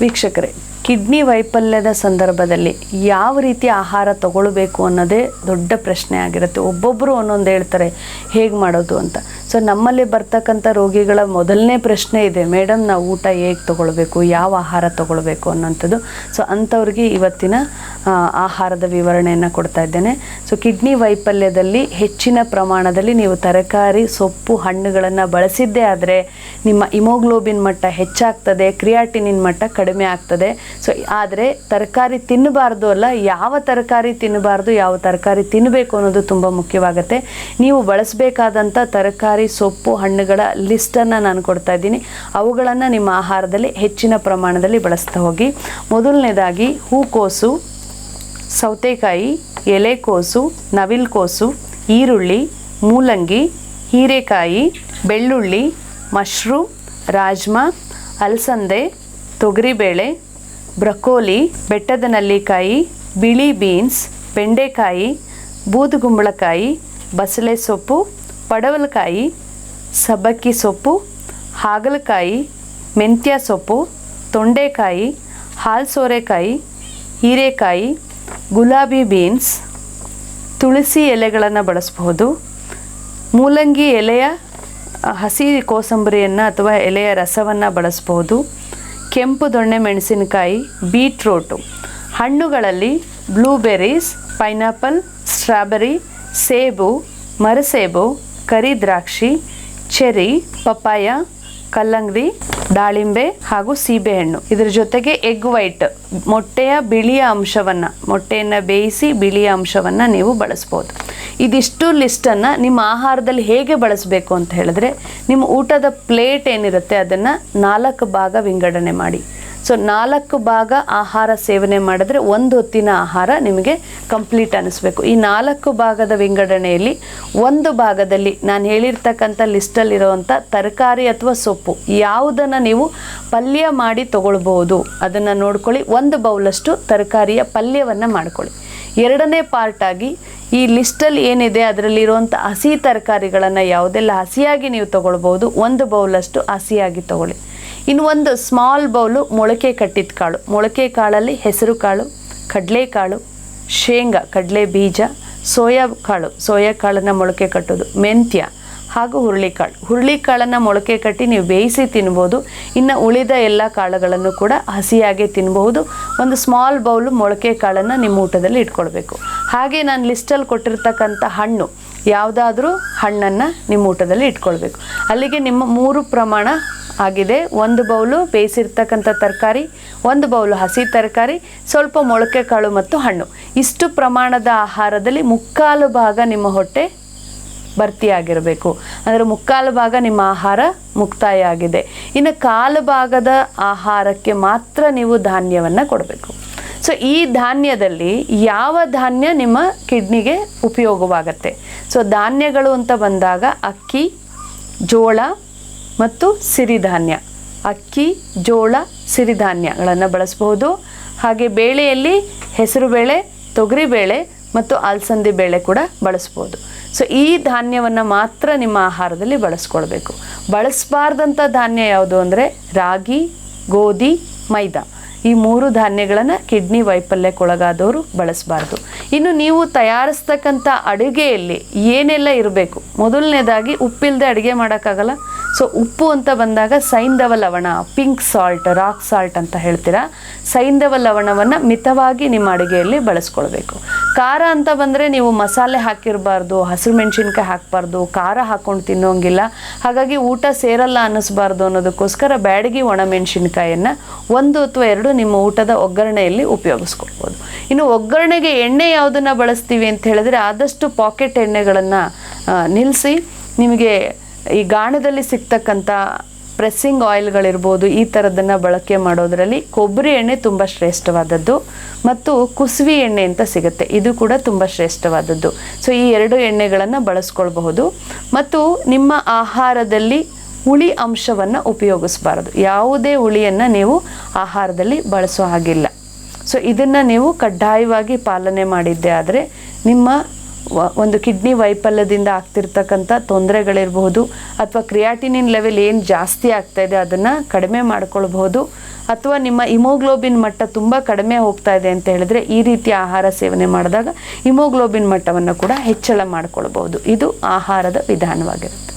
ವೀಕ್ಷಕರೇ ಕಿಡ್ನಿ ವೈಫಲ್ಯದ ಸಂದರ್ಭದಲ್ಲಿ ಯಾವ ರೀತಿ ಆಹಾರ ತಗೊಳ್ಬೇಕು ಅನ್ನೋದೇ ದೊಡ್ಡ ಪ್ರಶ್ನೆ ಆಗಿರುತ್ತೆ. ಒಬ್ಬೊಬ್ಬರು ಒಂದೊಂದು ಹೇಳ್ತಾರೆ, ಹೇಗೆ ಮಾಡೋದು ಅಂತ. ಸೊ ನಮ್ಮಲ್ಲಿ ಬರ್ತಕ್ಕಂಥ ರೋಗಿಗಳ ಮೊದಲನೇ ಪ್ರಶ್ನೆ ಇದೆ ಮೇಡಮ್ ನಾವು ಊಟ ಹೇಗೆ ತಗೊಳ್ಬೇಕು? ಯಾವ ಆಹಾರ ತಗೊಳ್ಬೇಕು? ಅನ್ನೋಂಥದ್ದು. ಸೊ ಅಂಥವ್ರಿಗೆ ಇವತ್ತಿನ ಆಹಾರದ ವಿವರಣೆಯನ್ನು ಕೊಡ್ತಾ ಇದ್ದೇನೆ. ಸೊ ಕಿಡ್ನಿ ವೈಫಲ್ಯದಲ್ಲಿ ಹೆಚ್ಚಿನ ಪ್ರಮಾಣದಲ್ಲಿ ನೀವು ತರಕಾರಿ, ಸೊಪ್ಪು, ಹಣ್ಣುಗಳನ್ನು ಬಳಸಿದ್ದೇ ಆದರೆ ನಿಮ್ಮ ಇಮೋಗ್ಲೋಬಿನ್ ಮಟ್ಟ ಹೆಚ್ಚಾಗ್ತದೆ, ಕ್ರಿಯಾಟಿನಿನ್ ಮಟ್ಟ ಕಡಿಮೆ ಆಗ್ತದೆ. ಸೊ ಆದರೆ ತರಕಾರಿ ತಿನ್ನಬಾರ್ದು ಅಲ್ಲ, ಯಾವ ತರಕಾರಿ ತಿನ್ನಬಾರ್ದು, ಯಾವ ತರಕಾರಿ ತಿನ್ನಬೇಕು ಅನ್ನೋದು ತುಂಬ ಮುಖ್ಯವಾಗುತ್ತೆ. ನೀವು ಬಳಸಬೇಕಾದಂಥ ತರಕಾರಿ, ಸೊಪ್ಪು, ಹಣ್ಣುಗಳ ಲಿಸ್ಟನ್ನು ನಾನು ಕೊಡ್ತಾ ಇದ್ದೀನಿ. ಅವುಗಳನ್ನು ನಿಮ್ಮ ಆಹಾರದಲ್ಲಿ ಹೆಚ್ಚಿನ ಪ್ರಮಾಣದಲ್ಲಿ ಬಳಸ್ತಾ ಹೋಗಿ. ಮೊದಲನೇದಾಗಿ, ಹೂಕೋಸು, ಸೌತೆಕಾಯಿ, ಎಲೆಕೋಸು, ನವಿಲ್ಕೋಸು, ಈರುಳ್ಳಿ, ಮೂಲಂಗಿ, ಹೀರೆಕಾಯಿ, ಬೆಳ್ಳುಳ್ಳಿ, ಮಶ್ರೂಮ್, ರಾಜ್ಮಾ, ಅಲಸಂದೆ, ತೊಗರಿಬೇಳೆ ಬ್ರಕೋಲಿ, ಬೆಟ್ಟದ ನಲ್ಲಿಕಾಯಿ, ಬಿಳಿ ಬೀನ್ಸ್, ಬೆಂಡೆಕಾಯಿ ಬೂದುಗುಂಬಳಕಾಯಿ ಬಸಳೆ ಸೊಪ್ಪು, ಪಡವಲಕಾಯಿ, ಸಬ್ಬಕ್ಕಿ ಸೊಪ್ಪು, ಹಾಗಲಕಾಯಿ, ಮೆಂತ್ಯ ಸೊಪ್ಪು, ತೊಂಡೆಕಾಯಿ ಹಾಲು ಸೋರೆಕಾಯಿ ಹೀರೆಕಾಯಿ, ಗುಲಾಬಿ ಬೀನ್ಸ್, ತುಳಸಿ ಎಲೆಗಳನ್ನು ಬಳಸಬಹುದು. ಮೂಲಂಗಿ ಎಲೆಯ, ಹಸಿ ಕೋಸಂಬರಿಯನ್ನು ಅಥವಾ ಎಲೆಯ ರಸವನ್ನು ಬಳಸಬಹುದು. ಕೆಂಪು ದೊಣ್ಣೆ ಮೆಣಸಿನಕಾಯಿ, ಬೀಟ್ರೋಟು. ಹಣ್ಣುಗಳಲ್ಲಿ ಬ್ಲೂಬೆರೀಸ್, ಪೈನಾಪಲ್, ಸ್ಟ್ರಾಬೆರಿ, ಸೇಬು, ಮರಸೇಬು, ಕರಿ ದ್ರಾಕ್ಷಿ ಚೆರಿ ಪಪ್ಪಾಯ, ಕಲ್ಲಂಗಡಿ ದಾಳಿಂಬೆ ಹಾಗೂ ಸೀಬೆಹಣ್ಣು. ಇದರ ಜೊತೆಗೆ ಎಗ್ ವೈಟ್ ಮೊಟ್ಟೆಯ ಬಿಳಿಯ ಅಂಶವನ್ನು, ಮೊಟ್ಟೆಯನ್ನು ಬೇಯಿಸಿ ಬಿಳಿಯ ಅಂಶವನ್ನು ನೀವು ಬಳಸ್ಬೋದು. ಇದಿಷ್ಟು ಲಿಸ್ಟನ್ನು ನಿಮ್ಮ ಆಹಾರದಲ್ಲಿ ಹೇಗೆ ಬಳಸಬೇಕು ಅಂತ ಹೇಳಿದ್ರೆ, ನಿಮ್ಮ ಊಟದ ಪ್ಲೇಟ್ ಏನಿರುತ್ತೆ ಅದನ್ನು ನಾಲ್ಕು ಭಾಗ ವಿಂಗಡಣೆ ಮಾಡಿ. ಸೊ ನಾಲ್ಕು ಭಾಗ ಆಹಾರ ಸೇವನೆ ಮಾಡಿದ್ರೆ ಒಂದು ಹೊತ್ತಿನ ಆಹಾರ ನಿಮಗೆ ಕಂಪ್ಲೀಟ್ ಅನ್ನಿಸ್ಬೇಕು. ಈ ನಾಲ್ಕು ಭಾಗದ ವಿಂಗಡಣೆಯಲ್ಲಿ ಒಂದು ಭಾಗದಲ್ಲಿ ನಾನು ಹೇಳಿರ್ತಕ್ಕಂಥ ಲಿಸ್ಟಲ್ಲಿರುವಂಥ ತರಕಾರಿ ಅಥವಾ ಸೊಪ್ಪು ಯಾವುದನ್ನು ನೀವು ಪಲ್ಯ ಮಾಡಿ ತಗೊಳ್ಬೋದು ಅದನ್ನು ನೋಡ್ಕೊಳ್ಳಿ. ಒಂದು ಬೌಲಷ್ಟು ತರಕಾರಿಯ ಪಲ್ಯವನ್ನು ಮಾಡ್ಕೊಳ್ಳಿ. ಎರಡನೇ ಪಾರ್ಟಾಗಿ ಈ ಲಿಸ್ಟಲ್ಲಿ ಏನಿದೆ, ಅದರಲ್ಲಿರುವಂಥ ಹಸಿ ತರಕಾರಿಗಳನ್ನು ಯಾವುದೆಲ್ಲ ಹಸಿಯಾಗಿ ನೀವು ತಗೊಳ್ಬೋದು ಒಂದು ಬೌಲಷ್ಟು ಹಸಿಯಾಗಿ ತಗೊಳ್ಳಿ. ಇನ್ನು ಒಂದು ಸ್ಮಾಲ್ ಬೌಲು ಮೊಳಕೆ ಕಟ್ಟಿದ ಕಾಳು. ಮೊಳಕೆ ಕಾಳಲ್ಲಿ ಹೆಸರು ಕಾಳು ಕಡಲೆಕಾಳು ಶೇಂಗಾ, ಕಡಲೆ ಬೀಜ, ಸೋಯಾ ಕಾಳು. ಸೋಯಾ ಕಾಳನ್ನು ಮೊಳಕೆ ಕಟ್ಟೋದು. ಮೆಂತ್ಯ ಹಾಗೂ ಹುರುಳಿಕಾಳು. ಹುರುಳಿಕಾಳನ್ನು ಮೊಳಕೆ ಕಟ್ಟಿ ನೀವು ಬೇಯಿಸಿ ತಿನ್ಬೋದು. ಇನ್ನು ಉಳಿದ ಎಲ್ಲ ಕಾಳುಗಳನ್ನು ಕೂಡ ಹಸಿಯಾಗೆ ತಿನ್ಬಹುದು. ಒಂದು ಸ್ಮಾಲ್ ಬೌಲು ಮೊಳಕೆ ಕಾಳನ್ನು ನಿಮ್ಮ ಊಟದಲ್ಲಿ ಇಟ್ಕೊಳ್ಬೇಕು. ಹಾಗೆ ನಾನು ಲಿಸ್ಟಲ್ಲಿ ಕೊಟ್ಟಿರ್ತಕ್ಕಂಥ ಹಣ್ಣು, ಯಾವುದಾದ್ರೂ ಹಣ್ಣನ್ನು ನಿಮ್ಮ ಊಟದಲ್ಲಿ ಇಟ್ಕೊಳ್ಬೇಕು. ಅಲ್ಲಿಗೆ ನಿಮ್ಮ ಮೂರು ಪ್ರಮಾಣ ಆಗಿದೆ. ಒಂದು ಬೌಲು ಬೇಯಿಸಿರ್ತಕ್ಕಂಥ ತರಕಾರಿ, ಒಂದು ಬೌಲು ಹಸಿ ತರಕಾರಿ, ಸ್ವಲ್ಪ ಮೊಳಕೆ ಕಾಳು ಮತ್ತು ಹಣ್ಣು. ಇಷ್ಟು ಪ್ರಮಾಣದ ಆಹಾರದಲ್ಲಿ ಮುಕ್ಕಾಲು ಭಾಗ ನಿಮ್ಮ ಹೊಟ್ಟೆ ಭರ್ತಿಯಾಗಿರಬೇಕು. ಅಂದರೆ ಮುಕ್ಕಾಲು ಭಾಗ ನಿಮ್ಮ ಆಹಾರ ಮುಕ್ತಾಯ ಆಗಿದೆ ಇನ್ನು ಕಾಲು ಭಾಗದ ಆಹಾರಕ್ಕೆ ಮಾತ್ರ ನೀವು ಧಾನ್ಯವನ್ನು ಕೊಡಬೇಕು. ಸೊ ಈ ಧಾನ್ಯದಲ್ಲಿ ಯಾವ ಧಾನ್ಯ ನಿಮ್ಮ ಕಿಡ್ನಿಗೆ ಉಪಯೋಗವಾಗತ್ತೆ? ಸೊ ಧಾನ್ಯಗಳು ಅಂತ ಬಂದಾಗ ಅಕ್ಕಿ, ಜೋಳ ಮತ್ತು ಸಿರಿಧಾನ್ಯ. ಅಕ್ಕಿ, ಜೋಳ, ಸಿರಿಧಾನ್ಯಗಳನ್ನು ಬಳಸಬಹುದು. ಹಾಗೆ ಬೇಳೆಯಲ್ಲಿ ಹೆಸರುಬೇಳೆ, ತೊಗರಿಬೇಳೆ ಮತ್ತು ಅಲಸಂದಿ ಬೇಳೆ ಕೂಡ ಬಳಸ್ಬೋದು. ಸೊ ಈ ಧಾನ್ಯವನ್ನು ಮಾತ್ರ ನಿಮ್ಮ ಆಹಾರದಲ್ಲಿ ಬಳಸ್ಕೊಳ್ಬೇಕು. ಬಳಸಬಾರ್ದಂಥ ಧಾನ್ಯ ಯಾವುದು ಅಂದರೆ ರಾಗಿ, ಗೋಧಿ, ಮೈದಾ. ಈ ಮೂರು ಧಾನ್ಯಗಳನ್ನು ಕಿಡ್ನಿ ವೈಫಲ್ಯಕ್ಕೊಳಗಾದವರು ಬಳಸಬಾರ್ದು. ಇನ್ನು ನೀವು ತಯಾರಿಸ್ತಕ್ಕಂಥ ಅಡುಗೆಯಲ್ಲಿ ಏನೆಲ್ಲ ಇರಬೇಕು? ಮೊದಲನೇದಾಗಿ ಉಪ್ಪಿಲ್ಲದೆ ಅಡುಗೆ ಮಾಡೋಕ್ಕಾಗಲ್ಲ? ಸೊ ಉಪ್ಪು ಅಂತ ಬಂದಾಗ ಸೈಂಧವ ಲವಣ ಪಿಂಕ್ ಸಾಲ್ಟ್ ರಾಕ್ ಸಾಲ್ಟ್ ಅಂತ ಹೇಳ್ತೀರಾ? ಸೈಂಧವ ಲವಣವನ್ನು ಮಿತವಾಗಿ ನಿಮ್ಮ ಅಡುಗೆಯಲ್ಲಿ ಬಳಸ್ಕೊಳ್ಬೇಕು. ಖಾರ ಅಂತ ಬಂದರೆ ನೀವು ಮಸಾಲೆ ಹಾಕಿರಬಾರ್ದು, ಹಸಿರು ಮೆಣಸಿನ್ಕಾಯಿ ಹಾಕಬಾರ್ದು, ಖಾರ ಹಾಕ್ಕೊಂಡು ತಿನ್ನೋಂಗಿಲ್ಲ. ಹಾಗಾಗಿ ಊಟ ಸೇರಲ್ಲ ಅನ್ನಿಸ್ಬಾರ್ದು ಅನ್ನೋದಕ್ಕೋಸ್ಕರ ಬ್ಯಾಡಗಿ ಒಣಮೆಣಸಿನ್ಕಾಯನ್ನು ಒಂದು ಅಥವಾ ಎರಡು ನಿಮ್ಮ ಊಟದ ಒಗ್ಗರಣೆಯಲ್ಲಿ ಉಪಯೋಗಿಸ್ಕೊಳ್ಬೋದು. ಇನ್ನು ಒಗ್ಗರಣೆಗೆ ಎಣ್ಣೆ ಯಾವುದನ್ನು ಬಳಸ್ತೀವಿ ಅಂತ ಹೇಳಿದ್ರೆ ಆದಷ್ಟು ಪಾಕೆಟ್ ಎಣ್ಣೆಗಳನ್ನು ನಿಲ್ಲಿಸಿ ನಿಮಗೆ ಈ ಗಾಣದಲ್ಲಿ ಸಿಗ್ತಕ್ಕಂಥ ಪ್ರೆಸ್ಸಿಂಗ್ ಆಯಿಲ್ಗಳಿರ್ಬೋದು ಈ ಥರದನ್ನು ಬಳಕೆ ಮಾಡೋದರಲ್ಲಿ ಕೊಬ್ಬರಿ ಎಣ್ಣೆ ತುಂಬ ಶ್ರೇಷ್ಠವಾದದ್ದು ಮತ್ತು ಕುಸುವಿ ಎಣ್ಣೆ ಅಂತ ಸಿಗುತ್ತೆ. ಇದು ಕೂಡ ತುಂಬ ಶ್ರೇಷ್ಠವಾದದ್ದು. ಸೊ ಈ ಎರಡು ಎಣ್ಣೆಗಳನ್ನು ಬಳಸ್ಕೊಳ್ಬಹುದು. ಮತ್ತು ನಿಮ್ಮ ಆಹಾರದಲ್ಲಿ ಹುಳಿ ಅಂಶವನ್ನು ಉಪಯೋಗಿಸಬಾರದು. ಯಾವುದೇ ಹುಳಿಯನ್ನು ನೀವು ಆಹಾರದಲ್ಲಿ ಬಳಸೋ ಹಾಗಿಲ್ಲ. ಸೊ ಇದನ್ನು ನೀವು ಕಡ್ಡಾಯವಾಗಿ ಪಾಲನೆ ಮಾಡಿದ್ದೆ ಆದರೆ ನಿಮ್ಮ ಒಂದು ಕಿಡ್ನಿ ವೈಫಲ್ಯದಿಂದ ಆಗ್ತಿರ್ತಕ್ಕಂಥ ತೊಂದರೆಗಳಿರಬಹುದು ಅಥವಾ ಕ್ರಿಯಾಟಿನಿನ್ ಲೆವೆಲ್ ಏನು ಜಾಸ್ತಿ ಆಗ್ತಾ ಇದೆ ಅದನ್ನು ಕಡಿಮೆ ಮಾಡ್ಕೊಳ್ಬಹುದು ಅಥವಾ ನಿಮ್ಮ ಇಮೋಗ್ಲೋಬಿನ್ ಮಟ್ಟ ತುಂಬ ಕಡಿಮೆ ಹೋಗ್ತಾ ಇದೆ ಅಂತ ಹೇಳಿದ್ರೆ ಈ ರೀತಿಯ ಆಹಾರ ಸೇವನೆ ಮಾಡಿದಾಗ ಇಮೋಗ್ಲೋಬಿನ್ ಮಟ್ಟವನ್ನು ಕೂಡ ಹೆಚ್ಚಳ ಮಾಡ್ಕೊಳ್ಬಹುದು. ಇದು ಆಹಾರದ ವಿಧಾನವಾಗಿರುತ್ತೆ.